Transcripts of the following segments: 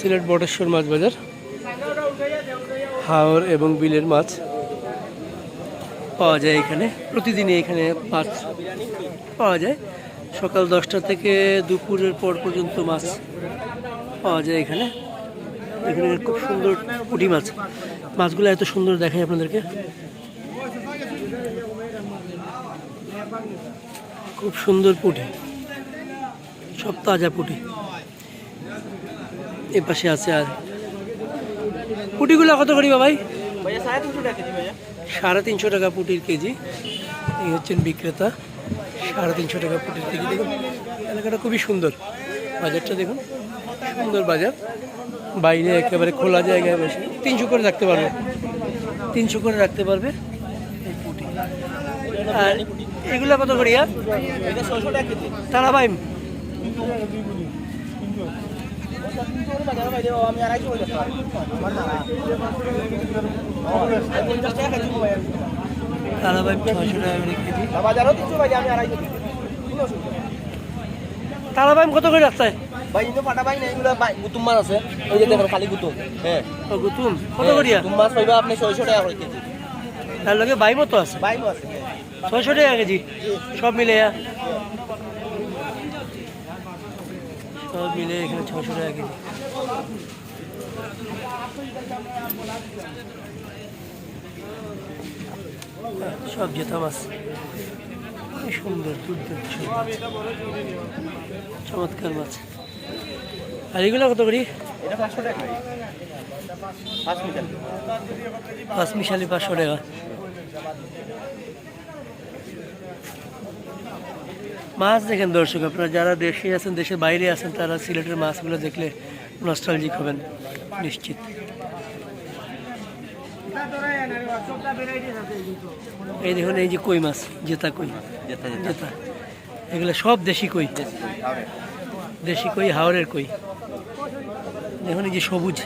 সিলেট বটেশ্বর মাছ বাজার। হাওর এবং বিলের মাছ পাওয়া যায় এখানে। প্রতিদিনই এখানে মাছ পাওয়া যায়। সকাল দশটা থেকে দুপুরের পর পর্যন্ত মাছ পাওয়া যায় এখানে। এখানে খুব সুন্দর পুঁটি মাছ। মাছগুলো এত সুন্দর দেখায় আপনাদেরকে। খুব সুন্দর পুঁটি। সব তাজা পুঁটি। এ পাশে আছে আর। পুঁটিগুলো কত করি ভাই? সাড়ে তিনশো টাকা পুটির কেজি। এই হচ্ছেন বিক্রেতা। সাড়ে তিনশো টাকা পুটির কেজি। দেখুন এলাকাটা খুবই সুন্দর। বাজারটা দেখুন সুন্দর বাজার। বাইরে একেবারে খোলা জায়গায় বসে। তিনশো করে রাখতে পারবে। তিনশো করে রাখতে পারবে এই পুঁটি। আর এগুলো কত করিয়া তারা ভাই বাজারে ভাই দেবো আমি আড়াইশো হয়ে যাচ্ছে আমার না পঞ্চাশ টাকা কেজি ভাইয়া তারা ভাই ছয়শো টাকা করে কেজি। তারা কত করে রাস্তায়? ভাই কিন্তু ফাটা ভাই না এগুলো গুতুম মাছ আছে। ওই যে দেখুন খালি গুতুম হ্যাঁ গুতুম। কত করিয়া? গুতুম মাছ পাইবা আপনি ছয়শো টাকা করে কেজি। তার লগে বাই মতো আছে? বাইমও আছে ছয়শো টাকা কেজি? সব মিলে সব মিলে এখানে ছশো টাকা কেজি। সব জেতা মাছ। সুন্দর দুর্দান্ত চমৎকার মাছ। আর এগুলো কত করি? পাঁচ মিশালি পাঁচশো টাকা। মাছ দেখেন দর্শক আপনারা যারা দেশে আছেন দেশের বাইরে আছেন তারা সিলেটের মাছগুলো দেখলে নস্টালজিক হবেন নিশ্চিত। এই দেখুন এই যে কই মাছ জেতা কই? জেতা এগুলো সব দেশি কই? দেশি কই হাওড়ের কই? দেখুন এই যে সবুজ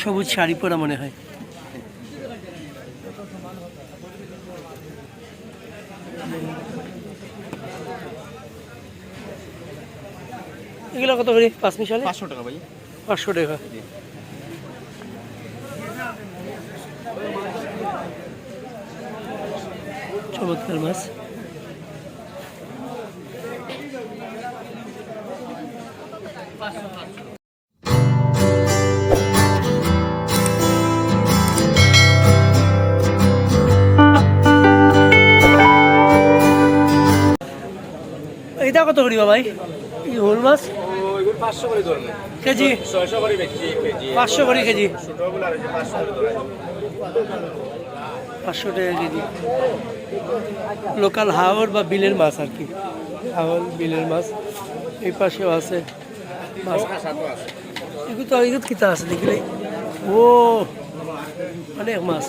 সবুজ শাড়ি পরা মনে হয়। এগুলো কত করে? পাঁচ মিশালে? পাঁচশো টাকা ভাই। পাঁচশো টাকা। চমৎকার মাছ। এটা কত করি ভাই? এই হোল মাছ? পাঁচশো করে ধরুন কেজি? ছয়শো করে বেচছি কেজি। পাঁচশো করে কেজি? ছোটোগুলো আর পাঁচশো করে ধরে পাঁচশো টাকা কেজি। লোকাল হাওর বা বিলের মাছ আর কি। হাওর বিলের মাছ। এই পাশেও আছে মাছ। এগুলো তো এগুলো কিতা আছে দেখলে ও অনেক মাছ।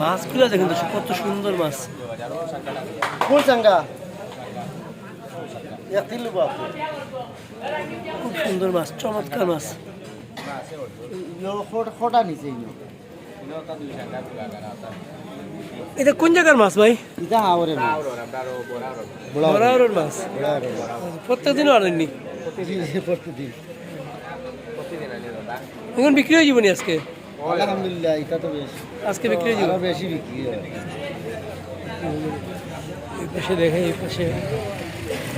মাছগুলো দেখুন তো কত সুন্দর মাছ। কোন চাঙ্গা। খুব সুন্দর মাছ চমৎকার মাছ। ফোটা নিচে এটা কোন জায়গার মাছ ভাই? এটা হাওরে বরাবরের মাছ? প্রত্যেক দিনও আনেননি? প্রতিদিন। এখন বিক্রি হয়ে যাবনি আজকে? আলহামদুলিল্লাহ এটা তো বেশ। আজকে বিক্রি হয়ে বেশি বিক্রি হয়। এই পাশে দেখে এই পাশে।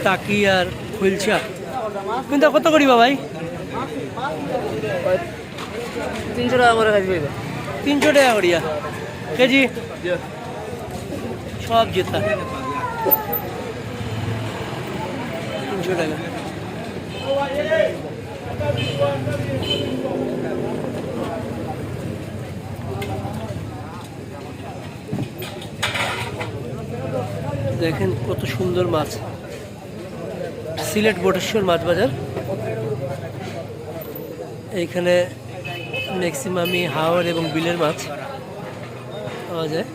টাকি আর খুলছা কিন্তু কত করিবা ভাই? তিনশো টাকা করে কাজ তিনশো টাকা করিয়া। কেজি? সব জেতা। তিনশো টাকা। দেখেন কত সুন্দর মাছ। সিলেট বটেশ্বর মাছ বাজার এইখানে ম্যাক্সিমামই হাওড় এবং বিলের মাছ পাওয়া যায়।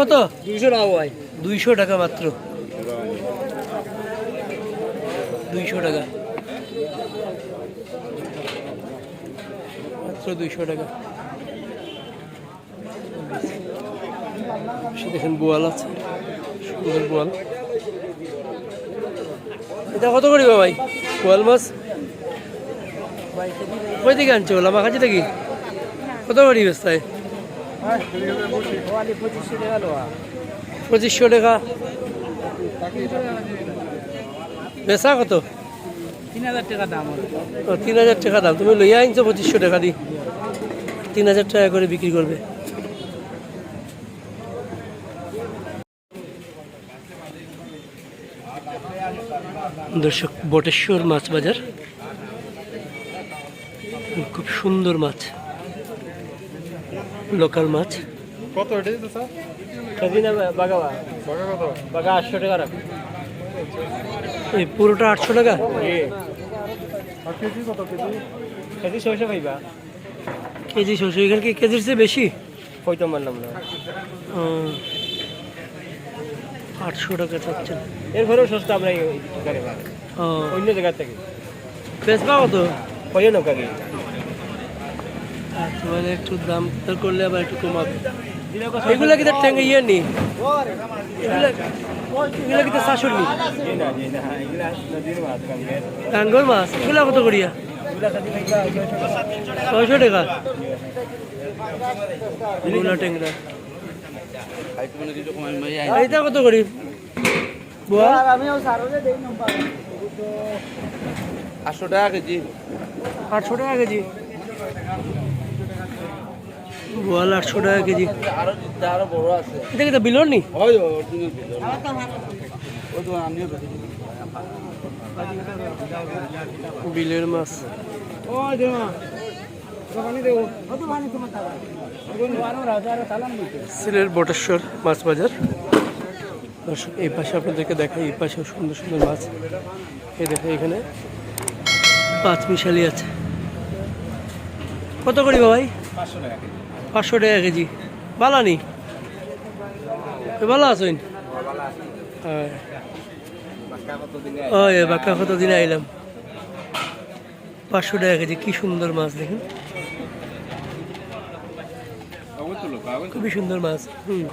কত? দুইশো টাকা মাত্র। দুইশো টাকা। মাত্র দুইশো টাকা। দেখেন বোয়াল আছে। সুন্দর বোয়াল। এটা কত করি ভাই? বোয়াল মাছ? কই থেকে আনছো লামা খাচ্ছি নাকি কত করি বেস্তায় পঁচিশশো টাকা। বেচা কত? তিন হাজার টাকা দাম তিন হাজার টাকা দাম। তুমি লইয়া আনছো পঁচিশশো টাকা দি। তিন হাজার টাকা করে বিক্রি করবে। দর্শক বটেশ্বর মাছ বাজার। খুব সুন্দর মাছ। লোকাল মাছ। কত বাগা আটশো টাকা রাখ। এই পুরোটা আটশো টাকা? কেজি ছয়শো পাইবা। কেজি ছশো এখানে কি কেজির চেয়ে বেশি? হয়তো মানলাম না। আটশো টাকা চাচ্ছেন এরপরেও সস্তা আমরা ও। অন্য জায়গা থেকে। বেচবা কত? কয়ে নৌকা কি আচ্ছা, মানে একটু দাম দর করলে আবার একটু কমাবে। এগুলা কি ট্যাঙ্গে ইয়ে নি এগুলা এগুলা কি তার শাশুড়? নি না না নদীর মাছ? এগুলা কত করিয়া? ছয়শো টাকা। এগুলা ট্যাংরা এইটা কত করি? বুয়া? আটশো টাকা কেজি। আটশো টাকা কেজি। বোয়াল আটশো টাকা কেজি। আরও আরও বড় আছে। এটা কি বিলর নি? বিলের। মাছ। ও সিলেট বটেশ্বর মাছ বাজার। দর্শক, এই পাশে আপনাদেরকে দেখাই, এই পাশেও সুন্দর সুন্দর মাছ। এই দেখে এখানে পাঁচ মিশালি আছে। কত করি ভাই? পাঁচশো টাকা কেজি। বালানি ভালো আছেন ওই বাক্কা কত দিনে আইলাম? পাঁচশো টাকা কেজি, কি সুন্দর মাছ দেখুন। খুবই সুন্দর মাছ। হুম।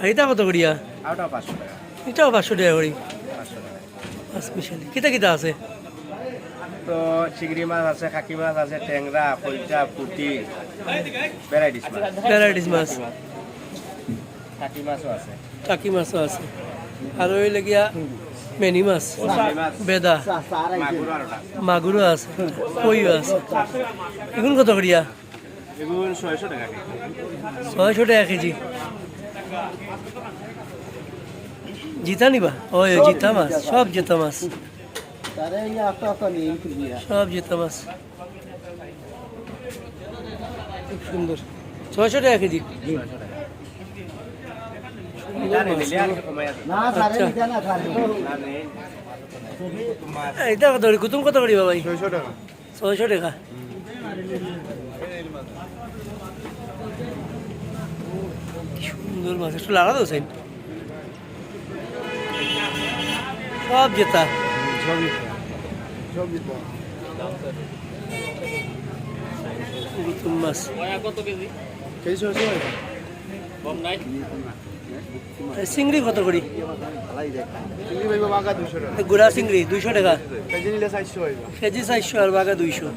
আর এটা কত করিয়া? আউটা 500 টাকা। এটাও পাঁচশো টাকা করি। 500 টাকা। পাঁচ মিশালি কিতা কিতা আছে? তো চিংড়ি মাছ আছে খাকি মাছ আছে ট্যাংরা কইটা পুটি ভ্যারাইটিস মাছ। ভ্যারাইটিস মাছ। খাকি মাছও আছে। টাকি মাছও আছে। আর ওই লাগিয়া মেনি মাছ। বেদা। মাগুরও আছে। কইও আছে। এগুন কত করিয়া? এগুলো 600 টাকা কেজি। ছয়শো টাকা কেজি। জিতা নিবা? ওই জিতা মাছ সব জিতা মাছ। সব জিতা মাছ। খুব সুন্দর। ছয়শো টাকা কেজি। এটা আচ্ছা। কত কুতুম কত করিবা ভাই? 600 টাকা। ছয়শো টাকা। সুন্দর মাছ একটু লাগা সাইন সব জেতা। তো মাছ। চিংড়ি কত করি? গুড়া চিংড়ি দুইশো টাকা। কেজি চারশো আর বাঘা দুইশো।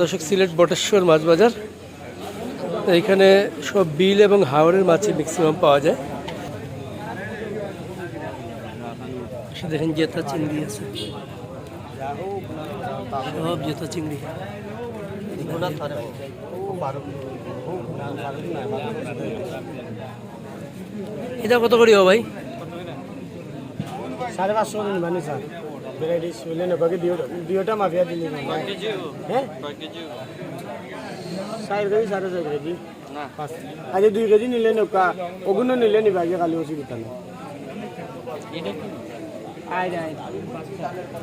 দর্শক, সিলেট বটেশ্বর মাছ বাজার এইখানে সব বিল এবং হাওড়ের মাছই ম্যাক্সিমাম পাওয়া যায়। দেখেন জেতা চিংড়ি আছে। সব জেতা চিংড়ি। এটা কত করি ভাই? সাড়ে পাঁচশো ভ্যারাইটিস বললেন ওকে দুইটা মাফিয়া দিলি হ্যাঁ চার কেজি সাড়ে চার কেজি আজ দুই কেজি নিলে নৌকা ওগুলো নিলে নিবা আগে কালি অসুবিধা নেই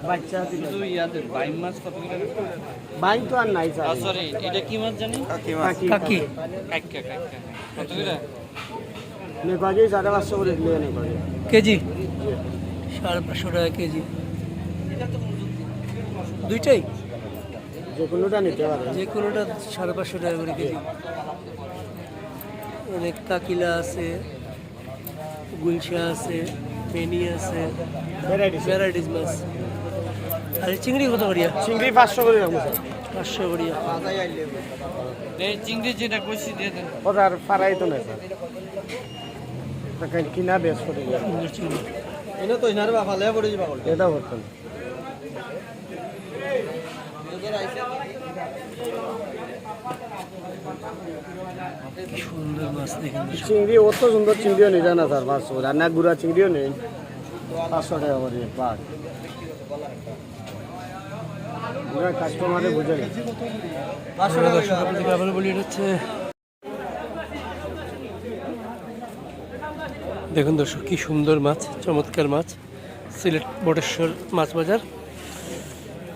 বাচ্চা বাইক তো আর নাই কেজি? সাড়ে পাঁচশো টাকা কেজি। দুইটাই? যে কোনোটা নিতে পারে যে কোনোটা সাড়ে পাঁচশো টাকা করে কেজি। অনেক কাকিলা আছে গুলশা আছে পেনি আছে ভ্যারাইটিস মাছ। আর চিংড়ি কত করিয়া? চিংড়ি পাঁচশো করে পাঁচশো করিয়া। চিংড়ি যেটা কষি দিয়ে দেন। ওটার ফারাই তো নাই কিনা বেশ করে এটা তো ইনারে বাফালে পড়ে যাবা এটা হতো না কি সুন্দর মাছ দেখেন চিংড়ি অত সুন্দর চিংড়িও নেই জানা স্যার পাঁচশো করে আর না গুড়া চিংড়িও নেই। পাঁচশো টাকা করে পাক। কাস্টমারে বুঝে গেছে বলি এটা হচ্ছে দেখুন দর্শক কি সুন্দর মাছ চমৎকার মাছ। সিলেট বটেশ্বর মাছ বাজার।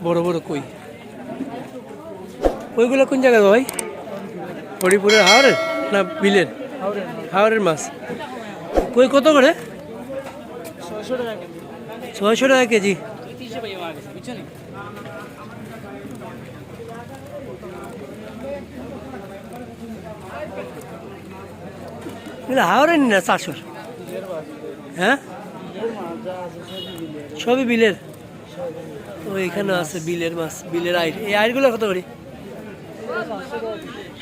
বড় বড় কই। ওইগুলো কোন জায়গায় ভাই? হরিপুরের হাওড়ের না বিলের? হাওড়ের মাছ। কই কত করে? ছয়শো টাকা কেজি। হাওড়ের না চারশোর হ্যাঁ? সবই বিলের? ও এখানে আছে বিলের মাছ, বিলের আইর এই আইরগুলো কত করি?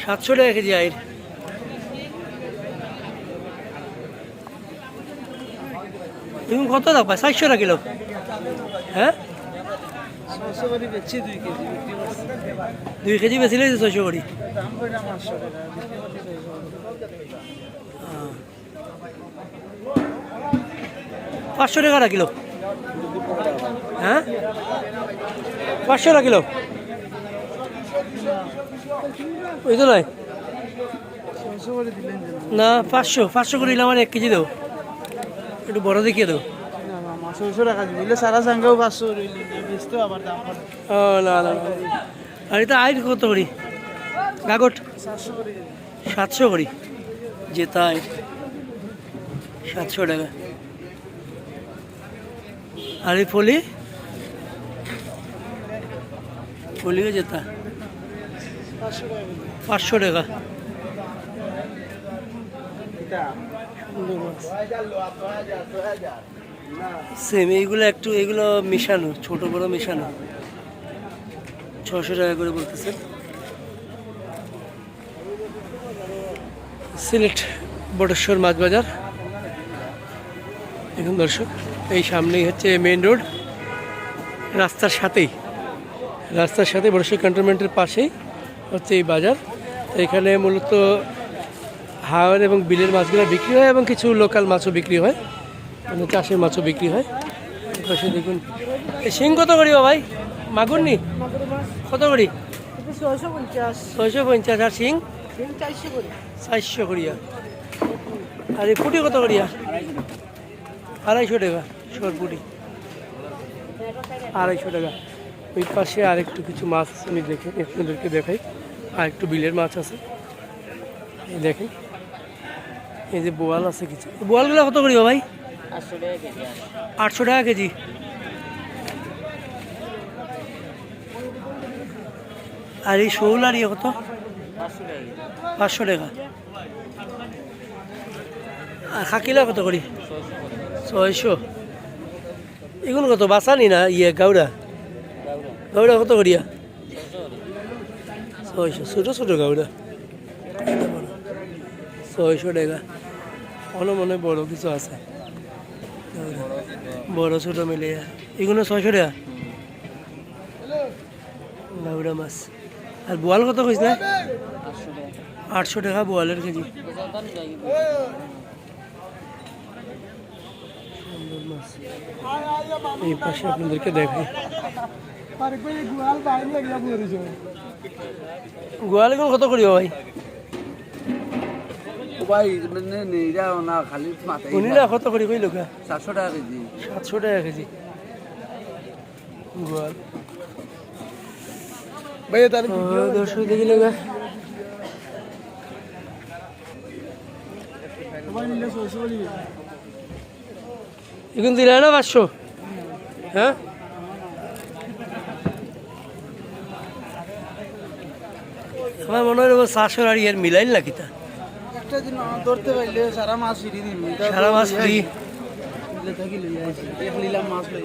সাতশো টাকা কেজি আইর তুমি কত দাও পাই চারশো টাকা কিলো? হ্যাঁ? দুই কেজি বেশি লেগেছে ছয়শো করি। পাঁচশো টাকা কিলো? হ্যাঁ? পাঁচশো টাকা কিলো। ওই তো নয়? না, পাঁচশো পাঁচশো করে দিলে আমার এক কেজি দেবো। একটু বড় দেখিয়ে দেবো। আর এটা আইর কত করি? গাগট? সাতশো করি। যেতা আইর সাতশো টাকা। আর এই ফলি ফলিও যেতা। পাঁচশো টাকা। সেম এইগুলো একটু এগুলো মেশানো, ছোট বড় মেশানো। ছশো টাকা করে বলতেছে। সিলেট বটেশ্বর মাছ বাজার দেখুন দর্শক, এই সামনেই হচ্ছে মেইন রোড রাস্তার সাথেই। রাস্তার সাথে বটেশ্বর ক্যান্টনমেন্টের পাশেই হচ্ছে এই বাজার। এখানে মূলত হাওয়ার এবং বিলের মাছগুলো বিক্রি হয় এবং কিছু লোকাল মাছও বিক্রি হয়। মানে চাষের মাছও বিক্রি হয়। পাশে দেখুন। শিং কত করি ভাই মাগুর নি কত করি? ছয়শো পঞ্চাশ। আর শিং? চারশো করে চারশো করিয়া। আর এই পুটি কত করিয়া? আড়াইশো টাকা শোর পুটি আড়াইশো টাকা। ওই পাশে আর একটু কিছু মাছ আছে, আমি দেখে আপনাদেরকে দেখাই। আর একটু বিলের মাছ আছে। দেখেন। এই যে বোয়াল আছে কিছু। বোয়ালগুলো কত করি ভাই? আটশো টাকা কেজি। আর এই শৌল আর ইয়ে কত? পাঁচশো টাকা। আর খাকিলা কত করি? ছয়শো। এগুলো কত? বাসানি না ইয়ে গাউড়া গাউড়া কত করিয়া ছয়শো, ছোটো ছোটো বড়। ছয়শো টাকা। অন্য মনে বড় কিছু আছে। বড়, ছোটো মিলে এগুলো ছয়শো টাকা? গাউরা মাছ। আর বোয়াল কত কইস না আটশো টাকা বোয়ালের কেজি। এই পাশে আপনাদেরকে দেখাই। গোয়াল এখন কত করিও ভাই? ভাই মানে নেইরা না খালি মাথায় উনিরা কত করি কইল টাকা কেজি। সাতশো টাকা কেজি। গোয়াল। ভাই তার ও, দর্শক দেখি এখন দিলে না পাঁচশো? হ্যাঁ? আমার মনে হয় ওই চারশোর আর ইয়ার মিলাইল নাকি তা? সারা ফিরি মাস ফ্রি মাছ লই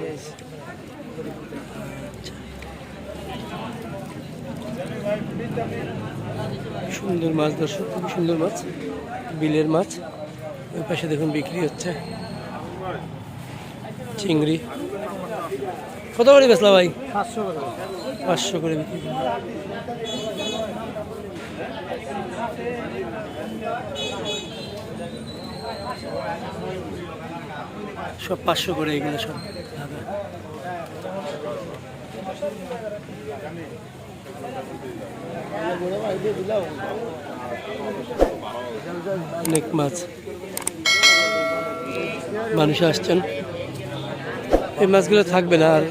সুন্দর মাছ দর্শক খুবই সুন্দর মাছ বিলের মাছ। ওই পাশে দেখুন বিক্রি হচ্ছে। চিংড়ি। কত করে বেচলা ভাই? পাঁচশো করে। পাঁচশো করে বিক্রি। সব পাঁচশো করে এগুলো সব। অনেক মাছ। মানুষ আসছেন। এই মাছগুলো থাকবে না আর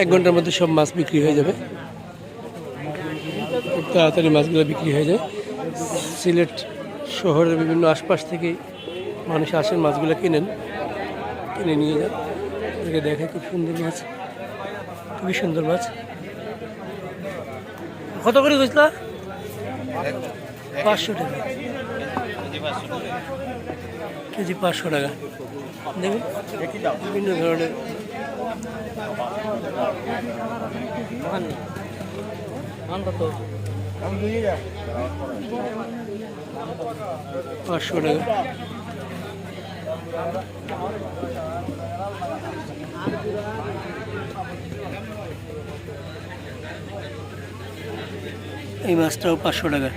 এক ঘণ্টার মধ্যে সব মাছ বিক্রি হয়ে যাবে। খুব তাড়াতাড়ি মাছগুলো বিক্রি হয়ে যায়। সিলেট শহরের বিভিন্ন আশপাশ থেকে মানুষ আসেন, মাছগুলো কিনেন, কিনে নিয়ে যান। এটাকে দেখে খুব সুন্দর মাছ, খুবই সুন্দর মাছ। কত করে বুঝলা পাঁচশো টাকা। কেজি পাঁচশো টাকা। দেখুন, বিভিন্ন ধরনের। পাঁচশো টাকা। এই মাছটাও পাঁচশো টাকা।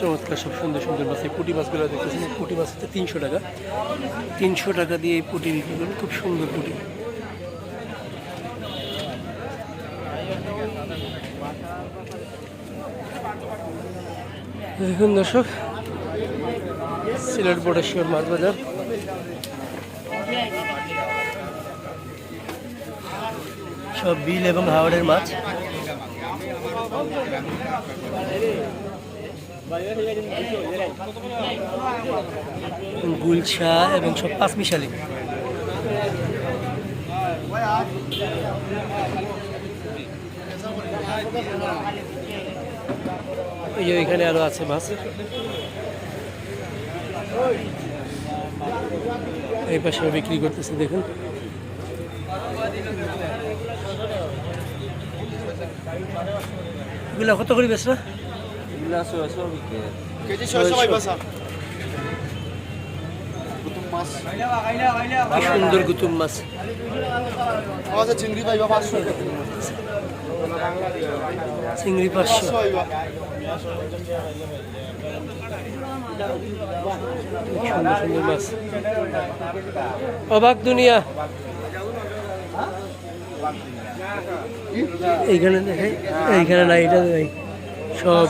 চমৎকার, সব সুন্দর সুন্দর মাছ। এই পুঁটি মাছগুলো দেখতেছেন, এই পুঁটি মাছ হচ্ছে তিনশো টাকা। তিনশো টাকা দিয়ে এই পুঁটি বিক্রি করুন, খুব সুন্দর পুঁটি। দেখুন দর্শক, সিলেট বটেশ্বর মাছ বাজার সব বিল এবং হাওড়ের মাছ। গুলশা এবং সব পাঁচমিশালি। এই যে এখানে আরও আছে মাছ এই পাশে বিক্রি করতেছে দেখুন। এগুলা কত করে ছয়শো পাইবা সুন্দর গুতুম মাছ। আচ্ছা চিংড়ি পাইবা পাঁচশো। চিংড়ি পাঁচশো। সুন্দর মাছ। অবাক দুনিয়া। এইখানে দেখে এইখানে না এটা নেই। সব।